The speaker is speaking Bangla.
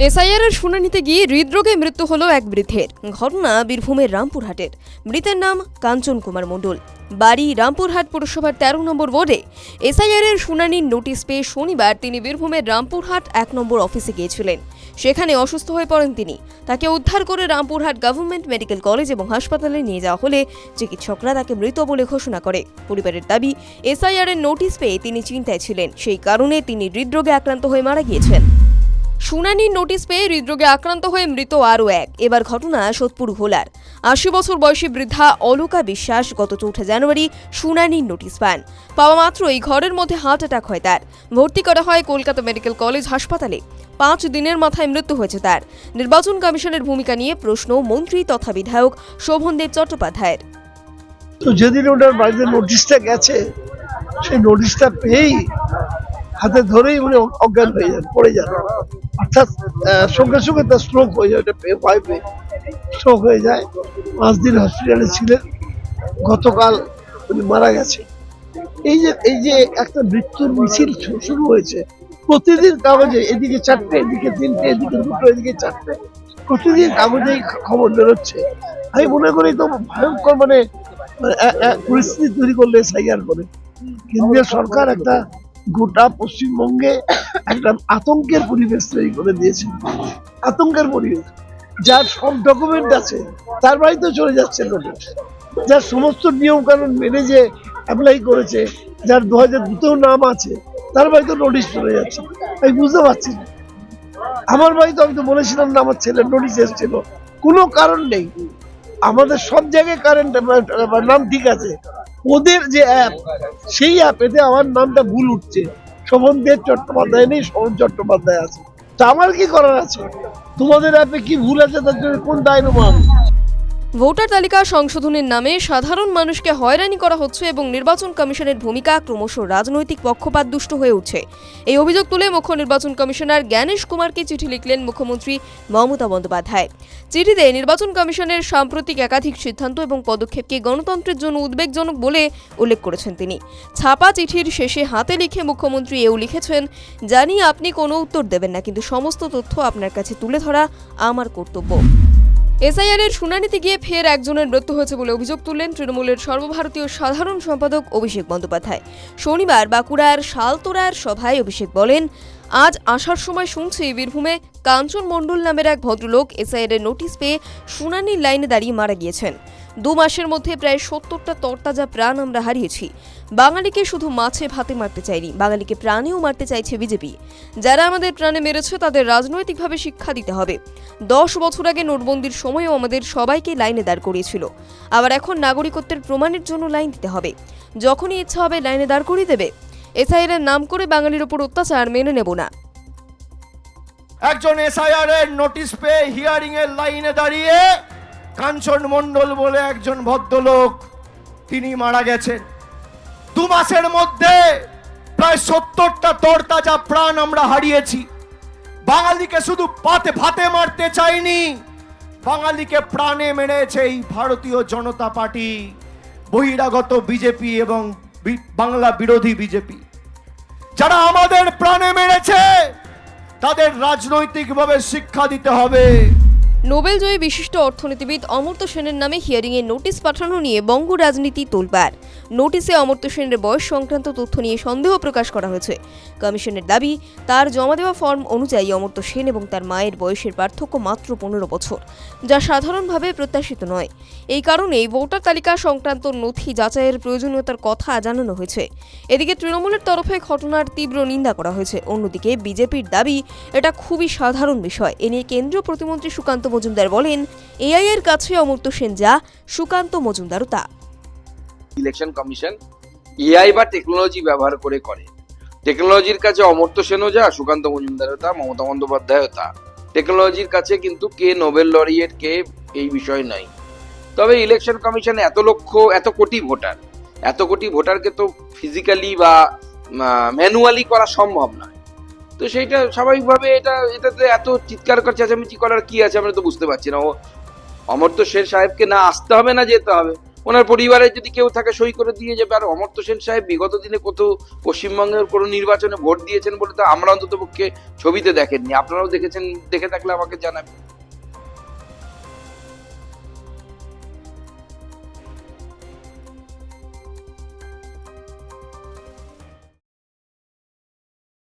SIR এর শুনানিতে গিয়ে হৃদরোগে মৃত্যু হলো এক বৃদ্ধের। ঘটনা বীরভূমের রামপুরহাটের। মৃতের নাম কাঞ্চন কুমার মণ্ডল। বাড়ি রামপুরহাট পুরসভার তেরো নম্বর ওয়ার্ডে। এসআইআর এর শুনানির নোটিশ পেয়ে শনিবার তিনি বীরভূমের রামপুরহাট এক নম্বর অফিসে গিয়েছিলেন। সেখানে অসুস্থ হয়ে পড়েন তিনি। তাকে উদ্ধার করে রামপুরহাট গভর্নমেন্ট মেডিকেল কলেজ এবং হাসপাতালে নিয়ে যাওয়া হলে চিকিৎসকরা তাকে মৃত বলে ঘোষণা করে। পরিবারের দাবি এসআইআর এর নোটিশ পেয়ে তিনি চিন্তায় ছিলেন। সেই কারণে তিনি হৃদরোগে আক্রান্ত হয়ে মারা গিয়েছেন। শুনানির নোটিশ পেয়ে হৃদরোগে আক্রান্ত হয়ে মৃত আরও এক। এবার ঘটনা সোদপুর ভোলার আশি বছর বয়সী বৃদ্ধা অলকা বিশ্বাস গত চৌঠা জানুয়ারি শুনানির নোটিশ পান। পাওয়া মাত্রই ঘরের মধ্যে হার্ট অ্যাটাক হয় তার। ভর্তি করা হয় কলকাতা মেডিকেল কলেজ হাসপাতালে। পাঁচ দিনের মাথায় মৃত্যু হয়েছে তার। নির্বাচন কমিশনের ভূমিকা নিয়ে প্রশ্ন মন্ত্রী তথা বিধায়ক শোভনদেব চট্টোপাধ্যায়ের। তো যেদিন ওনার বাড়িতে নোটিশটা গেছে, সেই নোটিশটা পেয়েই হাতে ধরেই উনি অজ্ঞান হয়ে যান, পড়ে যান। অর্থাৎ সঙ্গে সঙ্গে তার স্ট্রোক হয়ে যায়, ওটা পেয়ে ভয় পেয়ে। স্ট্রোক হয়ে যায়। পাঁচ দিন হসপিটালে ছিলেন। গতকাল উনি মারা গেছে এই যে এই যে একটা মৃত্যুর মিছিল শুরু হয়েছে, প্রতিদিন কাগজে, এদিকে চারটে, এদিকে তিনটে, এদিকে দুটো, এদিকে চারটে, প্রতিদিন কাগজেই খ- খবর বেরোচ্ছে। আমি মনে করি তো ভয়ঙ্কর মানে মানে পরিস্থিতি তৈরি করলে সাইয়ার করে। কেন্দ্রীয় সরকার একটা গোটা পশ্চিমবঙ্গে একটা আতঙ্কের পরিবেশ তৈরি করে দিয়েছে। আতঙ্কের পরিবেশ। যার সব ডকুমেন্ট আছে, তার বাড়িতে চলে যাচ্ছে নোটিশ যার সমস্ত নিয়ম কানুন মেনে যে অ্যাপ্লাই করেছে, যার দু হাজার দুতেও নাম আছে, তার বাড়িতে নোটিশ চলে যাচ্ছে। আমি বুঝতে পারছি না। আমার বাড়িতে আমি তো বলেছিলাম না, আমার ছেলের নোটিশ এসেছিল। কোনো কারণ নেই। আমাদের সব জায়গায় কারেন্ট নাম ঠিক আছে। ওদের যে অ্যাপ সেই অ্যাপেতে আমার নামটা ভুল উঠছে। শোভন দেব চট্টোপাধ্যায় নেই, শোভন চট্টোপাধ্যায় আছে। তা আমার কি করার আছে? তোমাদের অ্যাপে কি ভুল আছে তার জন্য কোন দায় আমি ভোটার তালিকা সংশোধনের নামে সাধারণ মানুষকে হয়রানি করা হচ্ছে এবং নির্বাচন কমিশনের ভূমিকা ক্রমশ রাজনৈতিক পক্ষপাত দুষ্ট হয়ে উঠছে। এই অভিযোগ তুলে মুখ্য নির্বাচন কমিশনার জ্ঞানেশ কুমারকে চিঠি লিখলেন মুখ্যমন্ত্রী মমতা বন্দ্যোপাধ্যায়। চিঠিতে নির্বাচন কমিশনের সাম্প্রতিক একাধিক সিদ্ধান্ত এবং পদক্ষেপকে গণতন্ত্রের জন্য উদ্বেগজনক বলে উল্লেখ করেছেন তিনি। ছাপা চিঠির শেষে হাতে লিখে মুখ্যমন্ত্রী এও লিখেছেন, জানি আপনি কোনো উত্তর দেবেন না, কিন্তু সমস্ত তথ্য আপনার কাছে তুলে ধরা আমার কর্তব্য। এসআইআর এর শুনানিতে গিয়ে ফের একজনের মৃত্যু হয়েছে বলে অভিযোগ তুললেন তৃণমূলের সর্বভারতীয় সাধারণ সম্পাদক অভিষেক বন্দ্যোপাধ্যায়। শনিবার বাঁকুড়ার শালতোরার সভায় অভিষেক বলেন, আজ আসার সময় শুনছি বীরভূমে কাঞ্চন মণ্ডল নামের এক ভদ্রলোক এসআইআরের নোটিশ পেয়ে শুনানির লাইনে দাঁড়িয়ে মারা গিয়েছেন। দু মাসের মধ্যে প্রায় সত্তরটা তরতাজা প্রাণ আমরা হারিয়েছি। বাঙালিকে শুধু মাছে ভাতে মারতে চাইনি, বাঙালিকে প্রাণেও মারতে চাইছে বিজেপি। যারা আমাদের প্রাণে মেরেছে, তাদের রাজনৈতিকভাবে শিক্ষা দিতে হবে। দশ বছর আগে নোটবন্দির সময়ও আমাদের সবাইকে লাইনে দাঁড় করিয়েছিল। আবার এখন নাগরিকত্বের প্রমাণের জন্য লাইন দিতে হবে। যখনই ইচ্ছা হবে লাইনে দাঁড় করিয়ে দেবে। এসআইআর এর নাম করে বাঙালির ওপর অত্যাচার মেনে নেব না। একজন এসআইআর নোটিশ পেয়ে হিয়ারিং এর লাইনে দাঁড়িয়ে কাঞ্চন মণ্ডল বলে একজন ভদ্রলোক, তিনি মারা গেছেন। দু মাসের মধ্যে প্রায় সত্তরটা তরতাজা প্রাণ আমরা হারিয়েছি। বাঙালিকে শুধু পাতে ভাতে মারতে চাইনি, বাঙালিকে প্রাণে মেরেছে এই ভারতীয় জনতা পার্টি, বহিরাগত বিজেপি এবং বাংলা বিরোধী বিজেপি। যারা আমাদের প্রাণে মেরেছে, তাদের রাজনৈতিকভাবে শিক্ষা দিতে হবে। নোবেলজয়ী বিশিষ্ট অর্থনীতিবিদ অমর্ত্য সেনের নামে হিয়ারিংয়ে নোটিশ পাঠানো নিয়ে বঙ্গ রাজনীতি তোলপাড়। নোটিশে অমর্ত্য সেনের বয়স সংক্রান্ত তথ্য নিয়ে সন্দেহ প্রকাশ করা হয়েছে। কমিশনের দাবি, তার জমা দেওয়া ফর্ম অনুযায়ী অমর্ত্য সেন এবং তার মায়ের বয়সের পার্থক্য মাত্র পনেরো বছর, যা সাধারণভাবে প্রত্যাশিত নয়। এই কারণেই ভোটার তালিকা সংক্রান্ত নথি যাচাইয়ের প্রয়োজনীয়তার কথা জানানো হয়েছে। এদিকে তৃণমূলের তরফে ঘটনার তীব্র নিন্দা করা হয়েছে। অন্যদিকে বিজেপির দাবি, এটা খুবই সাধারণ বিষয়। এ নিয়ে কেন্দ্রীয় প্রতিমন্ত্রী সুকান্ত মজুমদার বলেন, এআই এর কাছে অমর্ত্য সেন যা সুকান্ত মজুমদারও তা। ইলেকশন কমিশন এআই বা টেকনোলজি ব্যবহার করে করে। টেকনোলজির কাছে অমর্ত্য সেনও যা, সুকান্ত মজুমদারও তা, মমতা বন্দ্যোপাধ্যায়ও তা। টেকনোলজির কাছে কিন্তু কে নোবেল লরিয়েট কে এই বিষয় নাই তবে ইলেকশন কমিশন এত লক্ষ, এত কোটি ভোটার। এত কোটি ভোটারকে তো ফিজিক্যালি বা ম্যানুয়ালি করা সম্ভব নয়। তো সেইটা স্বাভাবিকভাবে এটা, এটাতে এত চিৎকার কর চেঁচামেচি করার কি আছে আমরা তো বুঝতে পারছি না। ও অমর্ত্য সেন সাহেবকে না আসতে হবে, না যেতে হবে। ওনার পরিবারের যদি কেউ থাকে, সই করে দিয়ে যাবে। আর অমর্ত সেন সাহেব বিগত দিনে কত পশ্চিমবঙ্গের কোনো নির্বাচনে ভোট দিয়েছেন বলে তো আমরা অন্তত পক্ষে ছবিতে দেখেননি। আপনারাও দেখেছেন, দেখে থাকলে আমাকে জানাবেন।